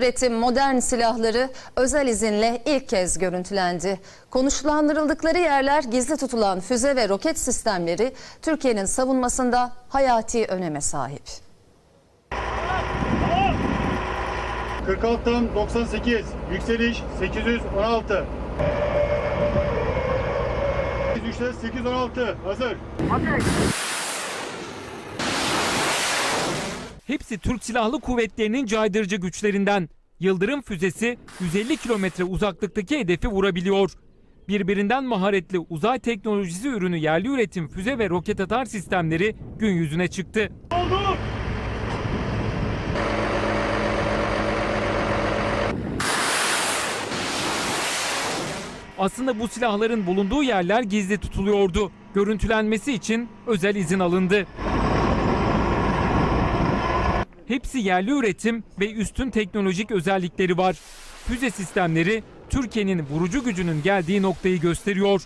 Üretim modern silahları özel izinle ilk kez görüntülendi. Konuşlandırıldıkları yerler gizli tutulan füze ve roket sistemleri Türkiye'nin savunmasında hayati öneme sahip. 46'dan 98, yükseliş 816. 803'te 816, hazır. Hepsi Türk Silahlı Kuvvetleri'nin caydırıcı güçlerinden. Yıldırım füzesi 150 kilometre uzaklıktaki hedefi vurabiliyor. Birbirinden maharetli uzay teknolojisi ürünü yerli üretim füze ve roket atar sistemleri gün yüzüne çıktı. Oldu. Aslında bu silahların bulunduğu yerler gizli tutuluyordu. Görüntülenmesi için özel izin alındı. Hepsi yerli üretim ve üstün teknolojik özellikleri var. Füze sistemleri Türkiye'nin vurucu gücünün geldiği noktayı gösteriyor.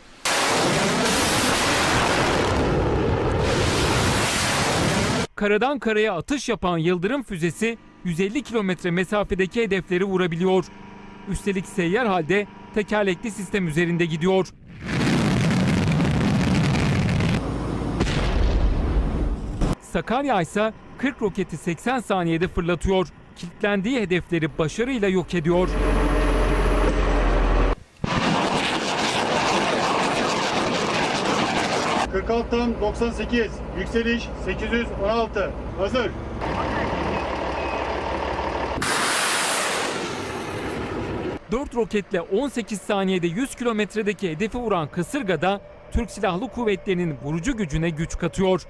Karadan karaya atış yapan Yıldırım füzesi 150 kilometre mesafedeki hedefleri vurabiliyor. Üstelik seyyar halde tekerlekli sistem üzerinde gidiyor. Sakarya ise 40 roketi 80 saniyede fırlatıyor. Kilitlendiği hedefleri başarıyla yok ediyor. 46'dan 98, yükseliş 816, hazır. Dört roketle 18 saniyede 100 kilometredeki hedefi vuran kasırgada Türk Silahlı Kuvvetleri'nin vurucu gücüne güç katıyor.